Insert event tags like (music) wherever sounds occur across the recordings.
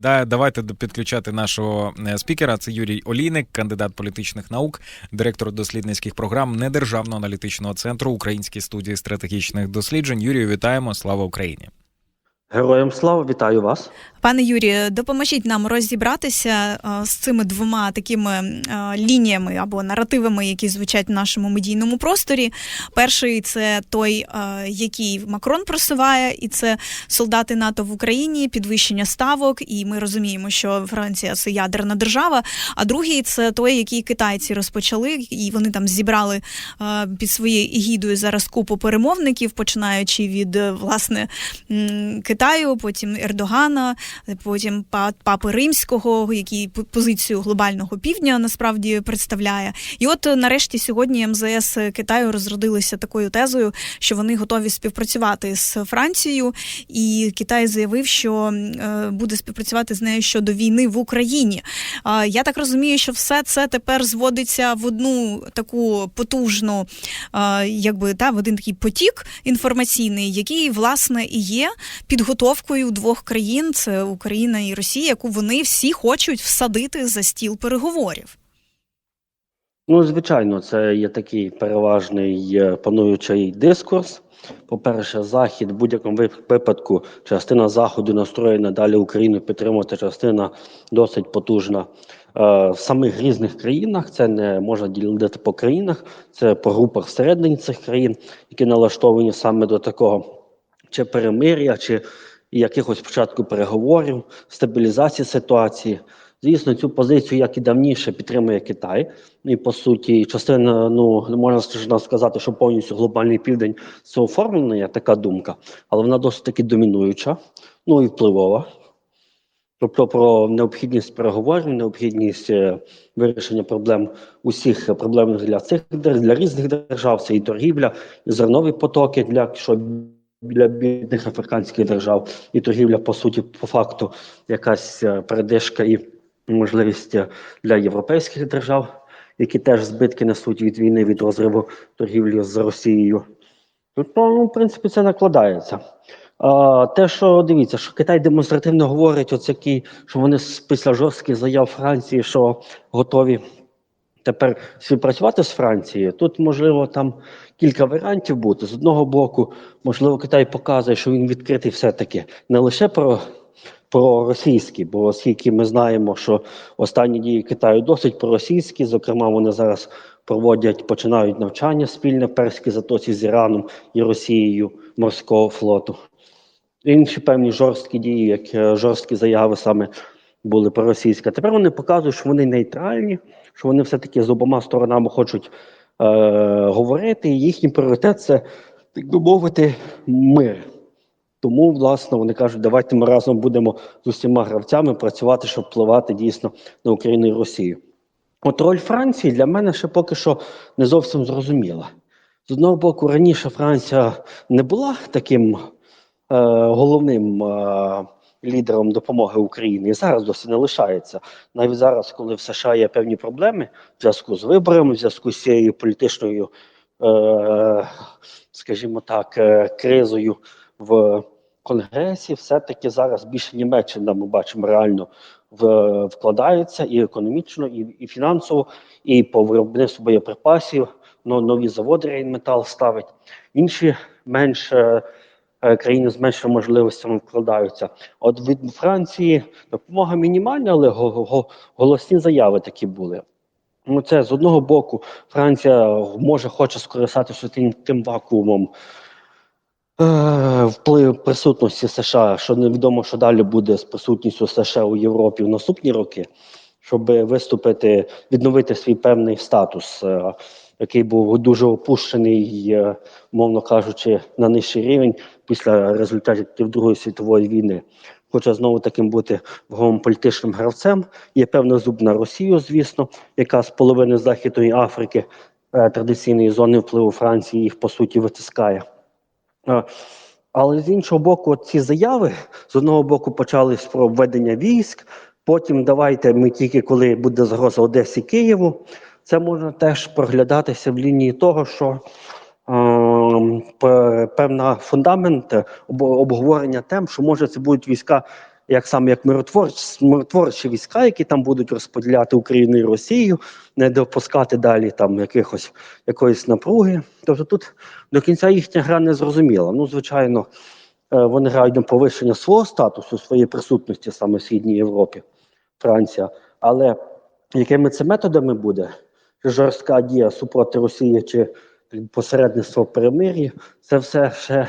Да, давайте підключати нашого е, спікера. Це Юрій Олійник, кандидат політичних наук, директор дослідницьких програм Недержавного аналітичного центру Української студії стратегічних досліджень. Юрію, вітаємо! Слава Україні! Героям слава, вітаю вас. Пане Юрію, допоможіть нам розібратися е, з цими двома такими е, лініями або наративами, які звучать в нашому медійному просторі. Перший це той, е, який Макрон просуває, і це солдати НАТО в Україні, підвищення ставок. І ми розуміємо, що Франція це ядерна держава. А другий це той, який китайці розпочали, і вони там зібрали під своєю егідою зараз купу перемовників, починаючи від власне Китаю, потім Ердогана, потім па- папи римського, який позицію глобального півдня насправді представляє. І от е, нарешті сьогодні МЗС Китаю розродилися такою тезою, що вони готові співпрацювати з Францією, і Китай заявив, що е, буде співпрацювати з нею щодо війни в Україні. Я так розумію, що все це тепер зводиться в одну таку потужну, якби та в один такий потік інформаційний, який власне і є підготовкою двох країн це Україна і Росія, яку вони всі хочуть всадити за стіл переговорів. Ну, звичайно, це є такий переважний е, пануючий дискурс. По-перше, Захід в будь-якому випадку, частина Заходу настроєна далі Україну підтримувати, частина досить потужна. Е, В самих різних країнах це не можна ділити по країнах, це по групах всередині цих країн, які налаштовані саме до такого чи перемир'я, чи якихось початку переговорів, стабілізації ситуації. Звісно, цю позицію, як і давніше, підтримує Китай. І по суті, частина, ну не можна сказати, що повністю глобальний південь це оформлена, така думка, але вона досить таки домінуюча, ну і впливова. Тобто про необхідність переговорів, необхідність е, вирішення проблем усіх проблемних для цих для різних держав, це і торгівля, і зернові потоки для що для бідних африканських держав, і торгівля, по суті, по факту, якась е, передишка і можливість е, для європейських держав, які теж збитки несуть від війни, від розриву торгівлі з Росією. Тобто, ну, в принципі, це накладається. А, те, що дивіться, що Китай демонстративно говорить, оце який, що вони після жорстких заяв Франції, що готові тепер співпрацювати з Францією. Тут можливо там кілька варіантів бути. З одного боку, можливо, Китай показує, що він відкритий все-таки не лише про. Про російські, бо оскільки ми знаємо, що останні дії Китаю досить проросійські, зокрема, вони зараз проводять, починають навчання спільне в Перській затоці з Іраном і Росією морського флоту. Інші певні жорсткі дії, як е, жорсткі заяви саме були проросійські. Тепер вони показують, що вони нейтральні, що вони все-таки з обома сторонами хочуть е, говорити, і їхній пріоритет це, так би мовити, мир. Тому, власне, вони кажуть, давайте ми разом будемо з усіма гравцями працювати, щоб впливати дійсно на Україну і Росію. От роль Франції для мене ще поки що не зовсім зрозуміла. З одного боку, раніше Франція не була таким е, головним е, лідером допомоги Україні, і зараз досі не лишається. Навіть зараз, коли в США є певні проблеми в зв'язку з виборами, в зв'язку з цією політичною, е, скажімо так, е, кризою в Конгресі, все-таки зараз більше Німеччина ми бачимо реально в, вкладається і економічно, і, і фінансово, і по виробництву боєприпасів. но- нові заводи Рейнметал ставить. Інші менш е, країни з меншими можливостями вкладаються. От від Франції допомога мінімальна, але го- го- голосні заяви такі були. Ну, це з одного боку, Франція може хоче скористатися тим, тим вакуумом е, вплив присутності США, що невідомо, що далі буде з присутністю США у Європі в наступні роки, щоб виступити, відновити свій певний статус, е, який був дуже опущений, е, мовно кажучи, на нижчий рівень після результатів Другої світової війни. Хоче знову таким бути ваговим політичним гравцем. Є певна зуб на Росію, звісно, яка з половини Західної Африки, е, традиційної зони впливу Франції, їх по суті витискає. Е, Але з іншого боку, ці заяви з одного боку почались про введення військ. Потім давайте ми тільки коли буде загроза Одесі Києву. Це можна теж проглядатися в лінії того, що пе- певна фундамент е, об- обговорення тем, що може це будуть війська як саме як миротворчі, миротворчі війська, які там будуть розподіляти Україну і Росію, не допускати далі там якихось якоїсь напруги. Тобто тут до кінця їхня гра не зрозуміла. Ну, звичайно, е, вони грають на повищення свого статусу, своєї присутності саме в Східній Європі, Франція. Але якими це методами буде? Жорстка дія супроти Росії, чи посередництво перемир'я, це все ще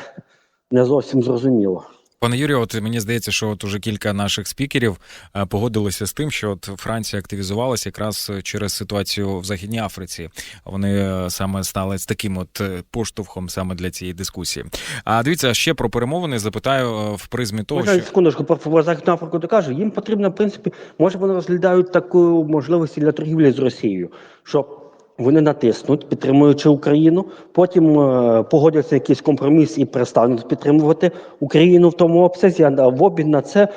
не зовсім зрозуміло. Пане Юрію, от мені здається, що от уже кілька наших спікерів е, погодилися з тим, що от Франція активізувалася якраз через ситуацію в Західній Африці. Вони е, саме стали з таким от е, поштовхом саме для цієї дискусії. А дивіться ще про перемовини. Запитаю е, в призмі того, Можна що секундочку про, про Західну Африку докажу. Їм потрібно, в принципі, може вони розглядають таку можливість для торгівлі з Росією, що вони натиснуть, підтримуючи Україну, потім е, погодяться якийсь компроміс і перестануть підтримувати Україну в тому обсязі. А в обмін на це е,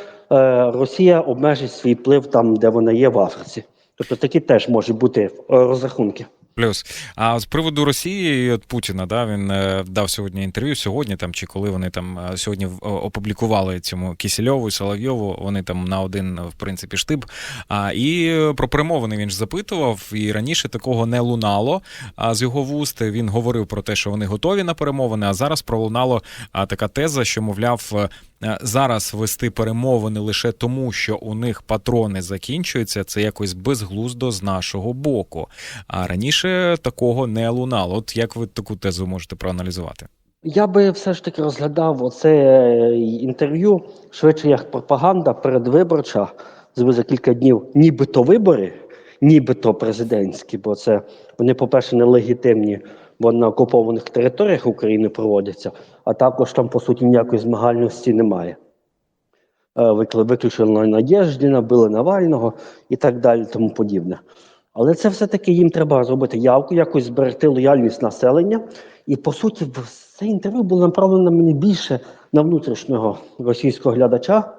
Росія обмежить свій вплив там, де вона є в Африці. Тобто такі теж можуть бути е, розрахунки. Плюс. А з приводу Росії і от Путіна, да, він е, дав сьогодні інтерв'ю. Сьогодні там чи коли вони там е, сьогодні опублікували цьому Кісельову Соловйову. Вони там на один, в принципі, штиб. А і про перемовини він ж запитував, і раніше такого не лунало. А з його вуст він говорив про те, що вони готові на перемовини. А зараз пролунало така теза, що мовляв. Е, Зараз вести перемовини лише тому, що у них патрони закінчуються, це якось безглуздо з нашого боку. А раніше такого не лунало. От як ви таку тезу можете проаналізувати? Я би все ж таки розглядав оце е, інтерв'ю швидше як пропаганда передвиборча. За кілька днів нібито вибори, нібито президентські, бо це вони, по-перше, нелегітимні, бо на окупованих територіях України проводяться, а також там, по суті, ніякої змагальності немає. Е, Виключили Надєждіна, били Навального і так далі, тому подібне. Але це все-таки їм треба зробити явку, якось зберегти лояльність населення. І по суті, це інтерв'ю було направлено мені більше на внутрішнього російського глядача.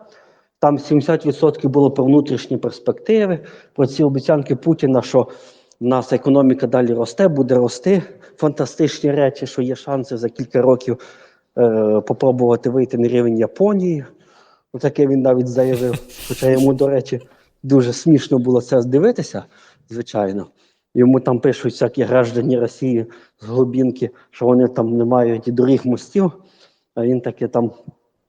Там 70% було про внутрішні перспективи, про ці обіцянки Путіна, що в нас економіка далі росте, буде рости. Фантастичні речі, що є шанси за кілька років е, попробувати вийти на рівень Японії. Ну, Таке він навіть заявив. Хоча йому, до речі, дуже смішно було це дивитися, звичайно. Йому там пишуть всякі граждані Росії з глибинки, що вони там не мають і доріг мостів, а він таке там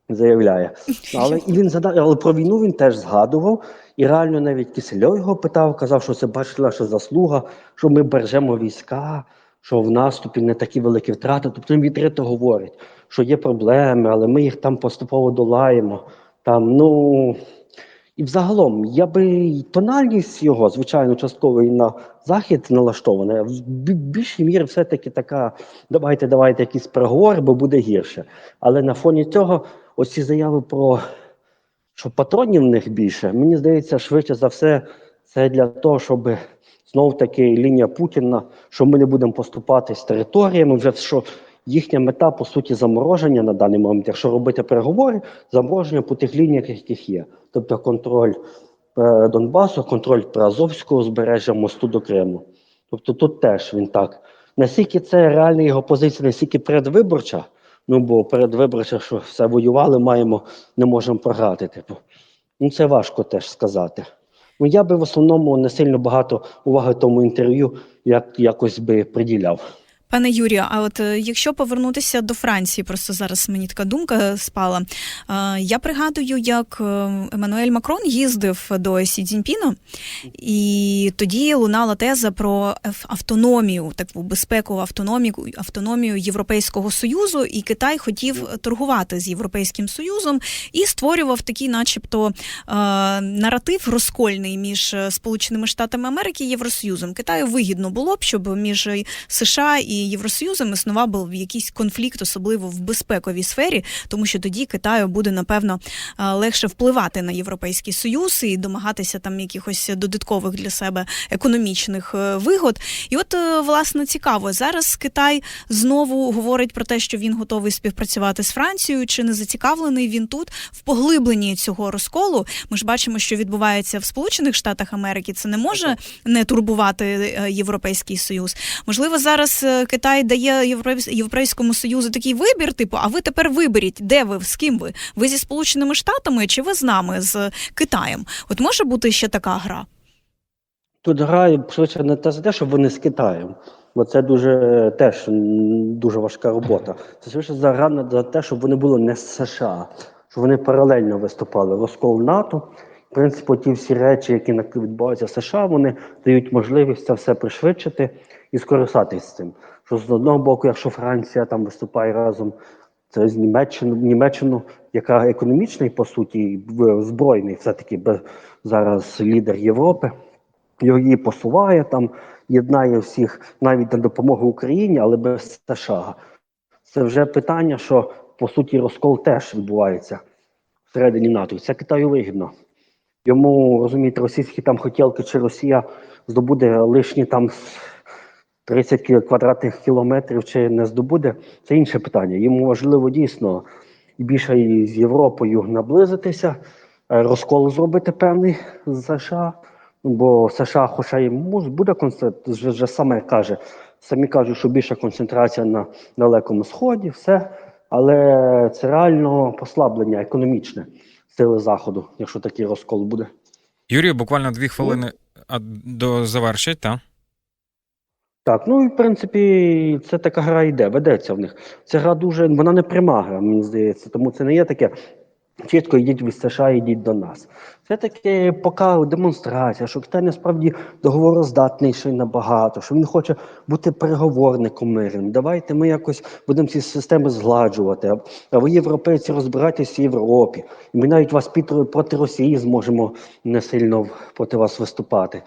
заявляє. Але і він задав, але про війну він теж згадував. І реально навіть Кисельов його питав, казав, що це бачила наша заслуга, що ми бережемо війська, що в наступі не такі великі втрати. Тобто відкрито говорить, що є проблеми, але ми їх там поступово долаємо. Там, ну і взагалом, я би тональність його, звичайно, частково і на захід налаштована. В більшій мірі все-таки така: давайте, давайте якісь переговори, бо буде гірше. Але на фоні цього, оці заяви про що патронів в них більше, мені здається, швидше за все, це для того, щоб знов таки лінія Путіна, що ми не будемо поступати з територіями, вже що їхня мета, по суті, замороження на даний момент. Якщо робити переговори, замороження по тих лініях, яких є. Тобто контроль е, Донбасу, контроль Приазовського узбережжя мосту до Криму. Тобто тут теж він так. Наскільки це реальна його позиція, наскільки передвиборча, ну бо передвиборча, що все воювали, маємо, не можемо програти. Типу. Ну це важко теж сказати. Ну я би в основному не сильно багато уваги тому інтерв'ю як, якось би приділяв. Пане Юрію, а от е, якщо повернутися до Франції, просто зараз мені така думка спала. Е, Я пригадую, як е, Еммануель Макрон їздив до Сі Цзіньпіна, і тоді лунала теза про автономію, таку безпекову автономію, автономію Європейського союзу, і Китай хотів торгувати з Європейським Союзом і створював такий, начебто, наратив розкольний між Сполученими Штатами Америки і Євросоюзом. Китаю вигідно було б, щоб між США і Євросоюзом існував би якийсь конфлікт, особливо в безпековій сфері, тому що тоді Китаю буде напевно е, легше впливати на європейський союз і домагатися там якихось додаткових для себе економічних е, вигод. І от е, власне цікаво, зараз Китай знову говорить про те, що він готовий співпрацювати з Францією. Чи не зацікавлений він тут в поглибленні цього розколу? Ми ж бачимо, що відбувається в Сполучених Штатах Америки. Це не може не турбувати Європейський Союз. Можливо, зараз Китай дає Європейсь- Європейському Союзу такий вибір, типу, а ви тепер виберіть, де ви, з ким ви? Ви зі Сполученими Штатами чи ви з нами, з Китаєм? От може бути ще така гра? Тут грає швидше не те за те, щоб вони з Китаєм, бо це дуже теж дуже важка робота. Це швидше гра за те, щоб вони були не з США, щоб вони паралельно виступали. Розкол НАТО. В принципі, ті всі речі, які відбуваються в США, вони дають можливість це все пришвидшити і скористатись цим. Що з одного боку, якщо Франція там виступає разом з Німеччину, Німеччину, яка економічний, по суті, збройний, все-таки зараз лідер Європи, її посуває там, єднає всіх навіть на допомогу Україні, але без США. Це вже питання, що по суті розкол теж відбувається всередині НАТО. Це Китаю вигідно. Йому розумієте, російські там хотілки, чи Росія здобуде лишні там 30 квадратних кілометрів, чи не здобуде, це інше питання. Йому важливо дійсно більше з Європою наблизитися, е, розкол зробити певний з США. Ну, Бо США, хоча і буде вже, вже саме каже, самі кажуть, що більша концентрація на Далекому Сході, все. Але це реально послаблення економічне сили Заходу, якщо такий розкол буде. Юрію, буквально дві хвилини до завершить, так? Так, ну і в принципі, це така гра йде, ведеться в них. Ця гра дуже, вона не пряма гра, мені здається, тому це не є таке. Чітко йдіть від США, йдіть до нас. Це таке поки демонстрація, що Китай насправді договороздатніший набагато, що він хоче бути переговорником мирним. Давайте ми якось будемо ці системи згладжувати. А ви, європейці, розбирайтесь в Європі. І ми навіть вас під, проти Росії зможемо не сильно проти вас виступати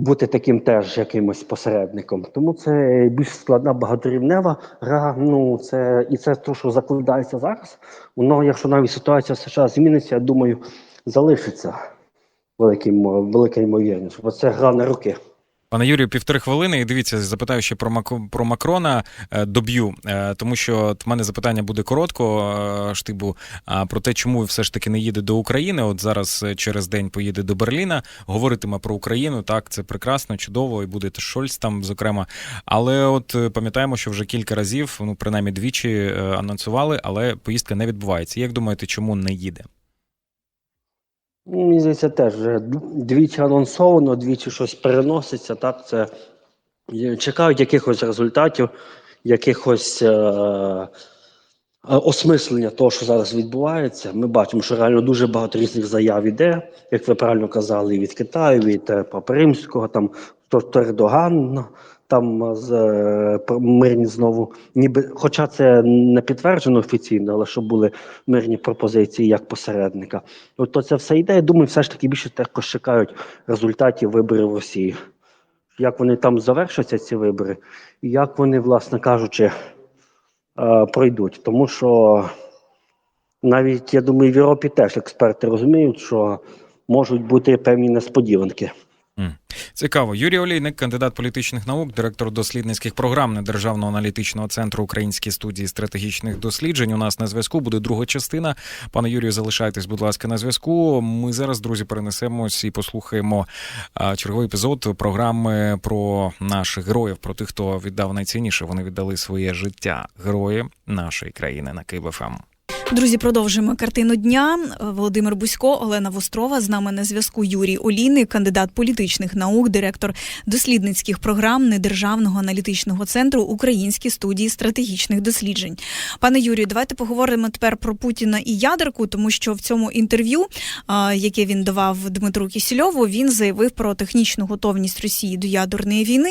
бути таким теж якимось посередником. Тому це більш складна багаторівнева гра. Ну це і це те, що закладається зараз. Воно, якщо навіть ситуація в США зміниться, я думаю, залишиться великим велика ймовірність. Бо це гра на руки. Пане Юрію, півтори хвилини, і дивіться, запитаю ще про Мак- про Макрона е, доб'ю, е, тому що от мене запитання буде коротко, е, штибу, а про те, чому все ж таки не їде до України. От зараз е, через день поїде до Берліна, говоритиме про Україну. Так, це прекрасно, чудово, і буде Шольц там, зокрема. Але от е, пам'ятаємо, що вже кілька разів, ну принаймні двічі е, анонсували, але поїздка не відбувається. Як думаєте, чому не їде? Ну, Мені здається, теж вже двічі анонсовано, двічі щось переноситься. Так, це чекають якихось результатів, якихось е, е, осмислення того, що зараз відбувається. Ми бачимо, що реально дуже багато різних заяв іде, як ви правильно казали, від Китаю, від е, Папи Римського, там то, то Ердоган, там з е, мирні знову, ніби, хоча це не підтверджено офіційно, але що були мирні пропозиції як посередника. От то це все йде. Я думаю, все ж таки більше також чекають результатів виборів в Росії. Як вони там завершаться, ці вибори, і як вони, власне кажучи, е, пройдуть. Тому що навіть я думаю, в Європі теж експерти розуміють, що можуть бути певні несподіванки. Цікаво. Юрій Олійник, кандидат політичних наук, директор дослідницьких програм Недержавного аналітичного центру Української студії стратегічних досліджень. У нас на зв'язку буде друга частина. Пане Юрію, залишайтесь, будь ласка, на зв'язку. Ми зараз, друзі, перенесемось і послухаємо черговий епізод програми про наших героїв, про тих, хто віддав найцінніше. Вони віддали своє життя. Герої нашої країни на КиївФМ. Друзі, продовжуємо картину дня. Володимир Бусько, Олена Вострова. З нами на зв'язку Юрій Олійник, кандидат політичних наук, директор дослідницьких програм Недержавного аналітичного центру Української студії стратегічних досліджень. Пане Юрію, давайте поговоримо тепер про Путіна і ядерку, тому що в цьому інтерв'ю, яке він давав Дмитру Кісільову, він заявив про технічну готовність Росії до ядерної війни.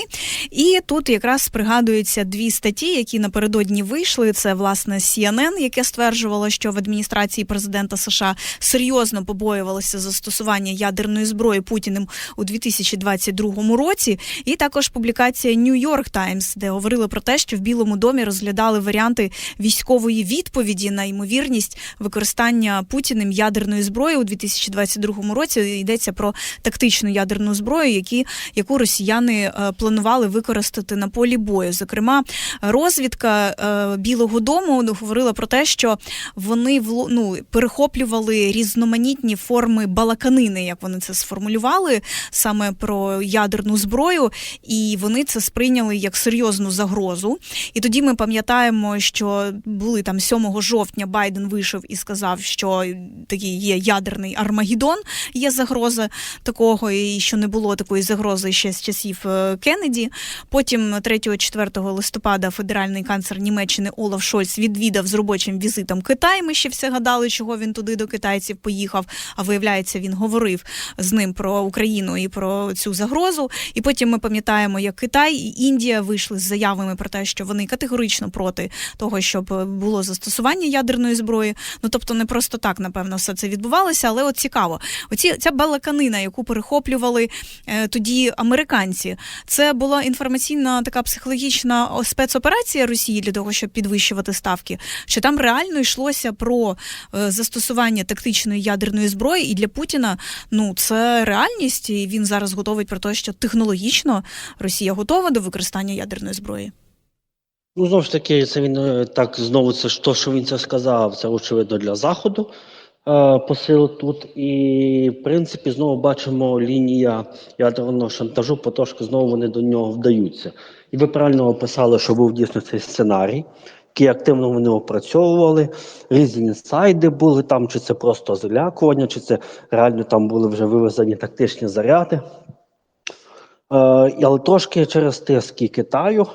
І тут якраз пригадуються дві статті, які напередодні вийшли. Це власне CNN, яке стверджувало, що в адміністрації президента США серйозно побоювалося застосування ядерної зброї Путіним у 2022 році. І також публікація New York Times, де говорили про те, що в Білому домі розглядали варіанти військової відповіді на ймовірність використання Путіним ядерної зброї у 2022 році. Йдеться про тактичну ядерну зброю, які, яку росіяни е, планували використати на полі бою. Зокрема, розвідка е, Білого Дому говорила про те, що вони ну, перехоплювали різноманітні форми балаканини, як вони це сформулювали, саме про ядерну зброю, і вони це сприйняли як серйозну загрозу. І тоді ми пам'ятаємо, що були там 7 жовтня Байден вийшов і сказав, що такий є ядерний Армагеддон, є загроза такого, і що не було такої загрози ще з часів е, Кеннеді. Потім 3-4 листопада федеральний канцлер Німеччини Олаф Шольц відвідав з робочим візитом Китай. Ми ще все гадали, чого він туди до китайців поїхав. А виявляється, він говорив з ним про Україну і про цю загрозу. І потім ми пам'ятаємо, як Китай і Індія вийшли з заявами про те, що вони категорично проти того, щоб е, було застосування ядерної зброї. Ну тобто, не просто так, напевно, все це відбувалося, але от цікаво. Оці ця балаканина, яку перехоплювали е, тоді американці, це була інформаційна така психологічна спецоперація Росії для того, щоб підвищувати ставки. Чи там реально йшлося про е, застосування тактичної ядерної зброї, і для Путіна ну це реальність, і він зараз готовий про те, що технологічно Росія готова до використання ядерної зброї. Ну, знову ж таки, це він е, так знову це ж то, що він це сказав, це очевидно для заходу е, посил тут. І в принципі знову бачимо лінія ядерного шантажу, потрошки знову вони до нього вдаються. І ви правильно описали, що був дійсно цей сценарій, який активно вони опрацьовували. Різні інсайди були там, чи це просто залякування, чи це реально там були вже вивезені тактичні заряди. Е, але трошки через тиски Китаю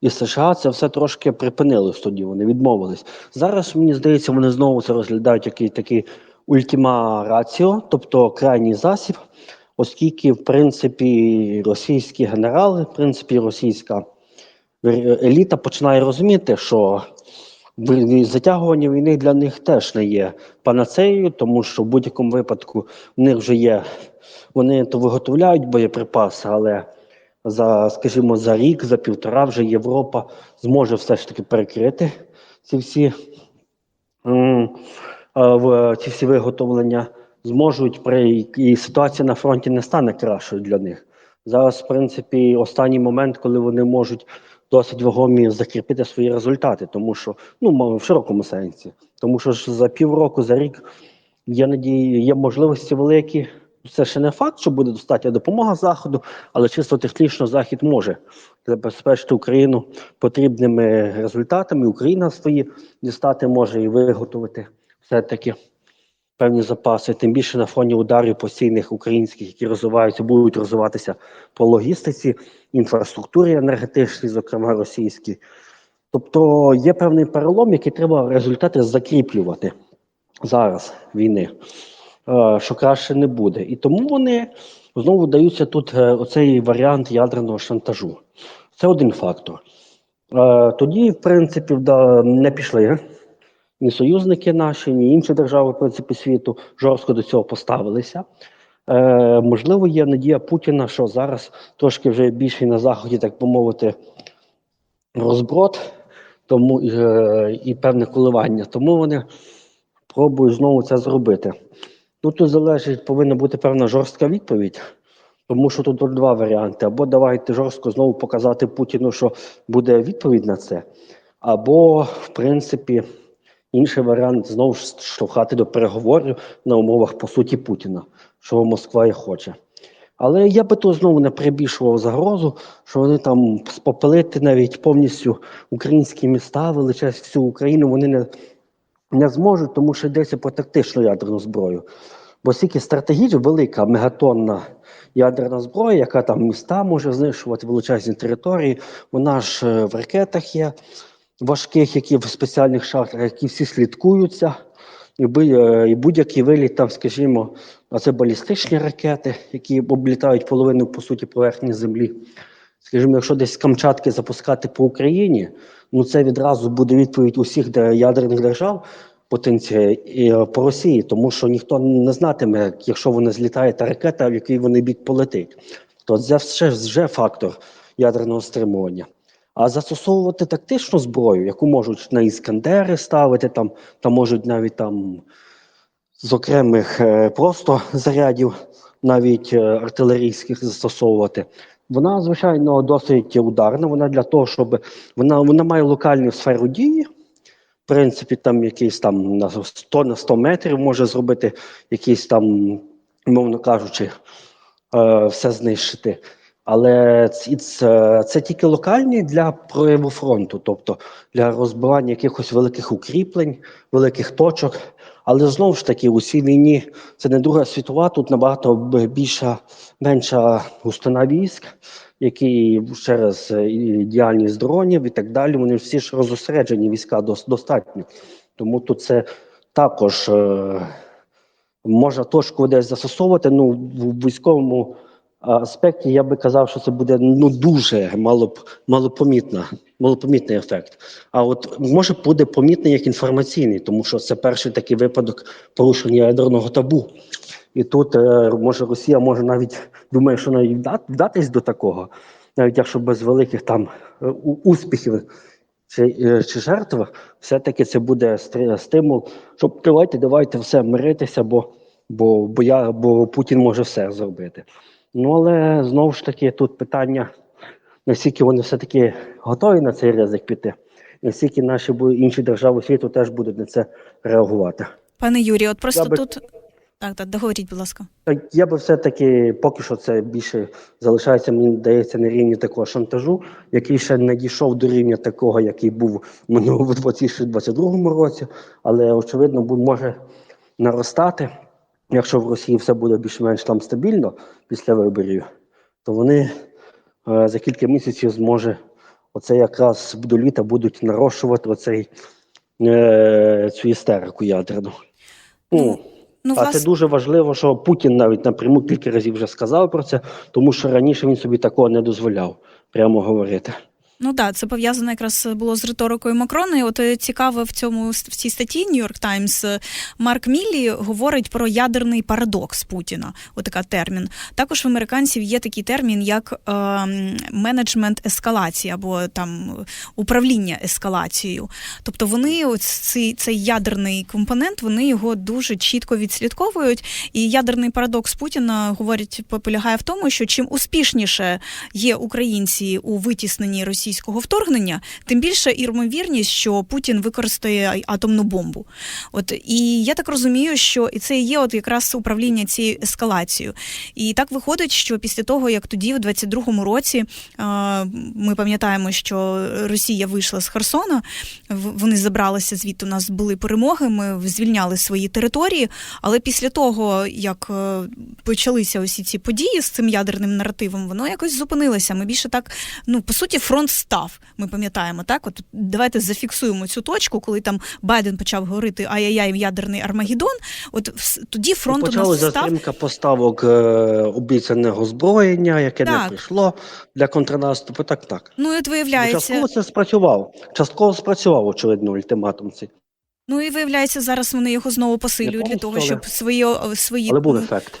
і США це все трошки припинилось тоді. Вони відмовились. Зараз мені здається, вони знову це розглядають який такий ультима раціо, тобто крайній засіб, оскільки, в принципі, російські генерали, в принципі, російська еліта починає розуміти, що затягування війни для них теж не є панацеєю, тому що в будь-якому випадку в них вже є, вони то виготовляють боєприпаси, але за, скажімо, за рік, за півтора вже Європа зможе все ж таки перекрити ці всі, ці всі виготовлення, зможуть при і ситуація на фронті не стане кращою для них. Зараз, в принципі, останній момент, коли вони можуть досить вагомі закріпити свої результати, тому що ну в широкому сенсі, тому що ж за півроку, за рік є надії, є можливості великі. Це ще не факт, що буде достатня допомога заходу, але чисто технічно захід може забезпечити Україну потрібними результатами. Україна свої дістати може і виготовити все-таки певні запаси. Тим більше на фоні ударів постійних українських, які розвиваються, будуть розвиватися по логістиці, інфраструктурі енергетичній, зокрема російській. Тобто є певний перелом, який треба результати закріплювати зараз війни, е, що краще не буде. І тому вони знову даються тут е, оцей варіант ядерного шантажу. Це один фактор. Е, Тоді, в принципі, не пішли ні союзники наші, ні інші держави, в принципі, світу жорстко до цього поставилися. Е, можливо, є надія Путіна, що зараз трошки вже більше на заході, так би мовити, розброд тому, е, і певне коливання. Тому вони пробують знову це зробити. Ну, тут залежить, повинна бути певна жорстка відповідь, тому що тут два варіанти: або давайте жорстко знову показати Путіну, що буде відповідь на це, або, в принципі, інший варіант знову ж штовхати до переговорів на умовах, по суті, Путіна, що Москва і хоче. Але я би тут знову не перебільшував загрозу, що вони там спопелити навіть повністю українські міста, величезну всю Україну, вони не, не зможуть, тому що йдеться про тактичну ядерну зброю. Бо стільки стратегічно велика мегатонна ядерна зброя, яка там міста може знищувати величезні території, вона ж е, в ракетах є важких, які в спеціальних шахтах, які всі слідкуються. Е, і будь-який виліт, там, скажімо, а це балістичні ракети, які облітають половину по суті поверхні землі. Скажімо, якщо десь з Камчатки запускати по Україні, ну це відразу буде відповідь усіх ядерних держав і е, по Росії, тому що ніхто не знатиме, якщо вони злітає та ракета, в який вони бік полетить. То це вже, вже фактор ядерного стримування. А застосовувати тактичну зброю, яку можуть на іскандери ставити, там, там можуть навіть там з окремих е, просто зарядів, навіть е, артилерійських застосовувати. Вона, звичайно, досить ударна. Вона для того, щоб вона, вона має локальну сферу дії, в принципі, там якийсь там на 100 на 100 метрів може зробити якийсь там, мовно кажучи, е, все знищити. Але це, це тільки локальні для прояву фронту, тобто для розбивання якихось великих укріплень, великих точок. Але знову ж таки, у цій війні це не Друга світова, тут набагато більша, менша густина військ, які через е, діяльність дронів і так далі, вони всі ж розосереджені війська достатньо. Тому тут це також е, можна точку десь застосовувати. Ну, в військовому аспекті я би казав, що це буде ну дуже мало, малопомітна, малопомітний ефект. А от може буде помітний як інформаційний, тому що це перший такий випадок порушення ядерного табу. І тут е, може Росія може навіть думає, що навіть вда- вдатись до такого, навіть якщо без великих там е, успіхів чи, е, чи жертв, все-таки це буде стимул, щоб давайте, давайте все миритися, бо, бо, бо, я, бо Путін може все зробити. Ну але знову ж таки тут питання, наскільки вони все-таки готові на цей ризик піти, наскільки наші інші держави світу теж будуть на це реагувати. Пане Юрію, от просто би- тут так, так, договоріть, будь ласка. Так, Я би все-таки поки що це більше залишається, мені здається, на рівні такого шантажу, який ще не дійшов до рівня такого, який був минулого в 2022 (laughs) році, але очевидно може наростати. Якщо в Росії все буде більш-менш там стабільно після виборів, то вони е, за кілька місяців зможе оце якраз до літа будуть нарощувати оцей е, цю істерику ядерну. Ну, Ну, А власне, це дуже важливо, що Путін навіть напряму кілька разів вже сказав про це, тому що раніше він собі такого не дозволяв прямо говорити. Ну так, це пов'язано якраз було з риторикою Макрона. І от е, цікаво в цьому в цій статті York Times е, Марк Міллі говорить про ядерний парадокс Путіна. Отака термін. Також в американців є такий термін, як е, менеджмент ескалації або там управління ескалацією. Тобто вони ось цей, цей ядерний компонент, вони його дуже чітко відслідковують. І ядерний парадокс Путіна говорить, полягає в тому, що чим успішніше є українці у витісненні російського вторгнення, тим більше ймовірність, що Путін використає атомну бомбу. От і я так розумію, що і це є от якраз управління цією ескалацією. І так виходить, що після того, як тоді, в 22-му році, ми пам'ятаємо, що Росія вийшла з Херсона, вони забралися звідти. У нас були перемоги, ми звільняли свої території. Але після того, як е, почалися усі ці події з цим ядерним наративом, воно якось зупинилося. Ми більше так, ну по суті, фронт став. Ми пам'ятаємо так. От давайте зафіксуємо цю точку, коли там Байден почав говорити ай-яй-яй, ядерний Армагеддон. От тоді фронт у нас став. затримка поставок е, обіцяного озброєння, яке Так. не прийшло для контрнаступу. Так, так. Ну і от виявляється, Частково це спрацював. Частково спрацював, очевидно, ультиматум цей. ну і виявляється, зараз вони його знову посилюють для того, щоб свої свої Але був ефект.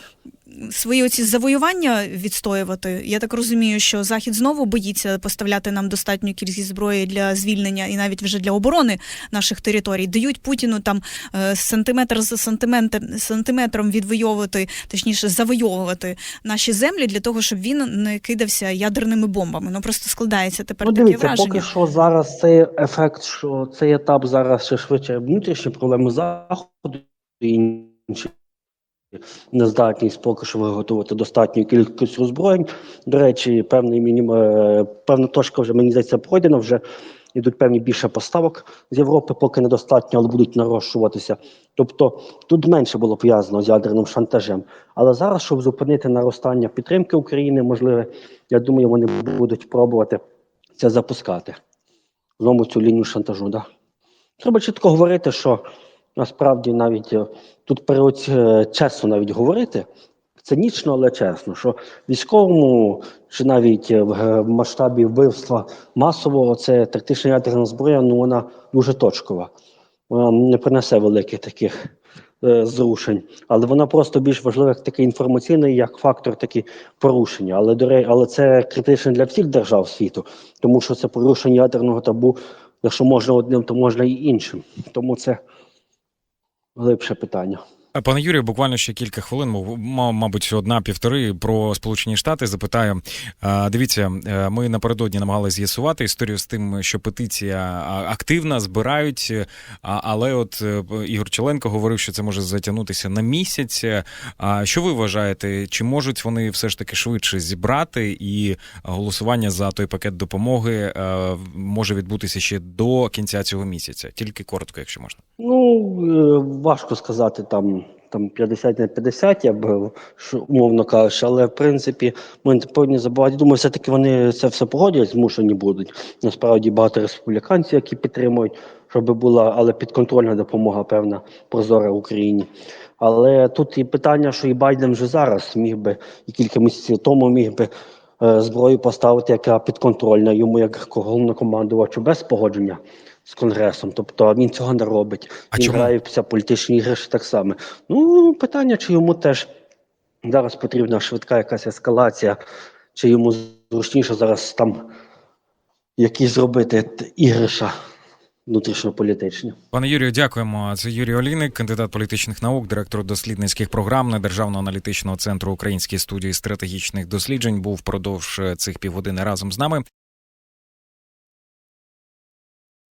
Свої оці завоювання відстоювати. Я так розумію, що Захід знову боїться поставляти нам достатню кількість зброї для звільнення і навіть вже для оборони наших територій. Дають Путіну там е, сантиметр за сантиметр, сантиметром відвоювати, точніше завойовувати наші землі для того, щоб він не кидався ядерними бомбами. Ну просто складається тепер Ну, таке враження. поки що зараз цей ефект, що цей етап зараз ще швидше внутрішні проблеми заходу і інші нездатність поки що виготовити достатню кількість озброєнь. До речі, певний мінім, е, певна точка вже мені здається пройдена. Вже йдуть певні більше поставок з Європи, поки недостатньо, але будуть нарощуватися. Тобто тут менше було пов'язано з ядерним шантажем. Але зараз, щоб зупинити наростання підтримки України, можливе, я думаю, вони будуть пробувати це запускати. Знову цю лінію шантажу. Да. Треба чітко говорити, що насправді навіть е, тут період е, чесно навіть говорити, цинічно, але чесно, що військовому чи навіть е, в масштабі вбивства масового це тактична ядерна зброя, ну вона дуже точкова. Вона не принесе великих таких е, зрушень, але вона просто більш важлива як такий інформаційний, як фактор такі порушення. Але до ре- але це критично для всіх держав світу, тому що це порушення ядерного табу. Якщо можна одним, то можна і іншим. Тому це глибше питання. А, Пане Юрію, буквально ще кілька хвилин, мабуть, одна-півтори про Сполучені Штати. Запитаю. Дивіться, е, ми напередодні намагалися з'ясувати історію з тим, що петиція активна, збирають, е, але от е, Ігор Челенко говорив, що це може затягнутися на місяць. Що ви вважаєте, чи можуть вони все ж таки швидше зібрати і голосування за той пакет допомоги е, може відбутися ще до кінця цього місяця? Тільки коротко, якщо можна. Ну, е, важко сказати там, там 50 на 50, я б умовно кажучи, але в принципі ми не повинні забувати. Думаю, все-таки вони це все погодять, змушені будуть. Насправді багато республіканців, які підтримують, щоб була але підконтрольна допомога, певна прозора Україні. Але тут і питання, що і Байден вже зараз міг би, і кілька місяців тому міг би е, зброю поставити, яка підконтрольна йому як головнокомандувачу без погодження з конгресом. Тобто він цього не робить. А він чому? грає в ці політичні ігри так само. Ну, питання, чи йому теж зараз потрібна швидка якась ескалація, чи йому зручніше зараз там якісь зробити ігриша внутрішньополітичні. Пане Юрію, дякуємо. Це Юрій Олійник, кандидат політичних наук, директор дослідницьких програм Недержавного аналітичного центру Української студії стратегічних досліджень. Був впродовж цих півгодини разом з нами.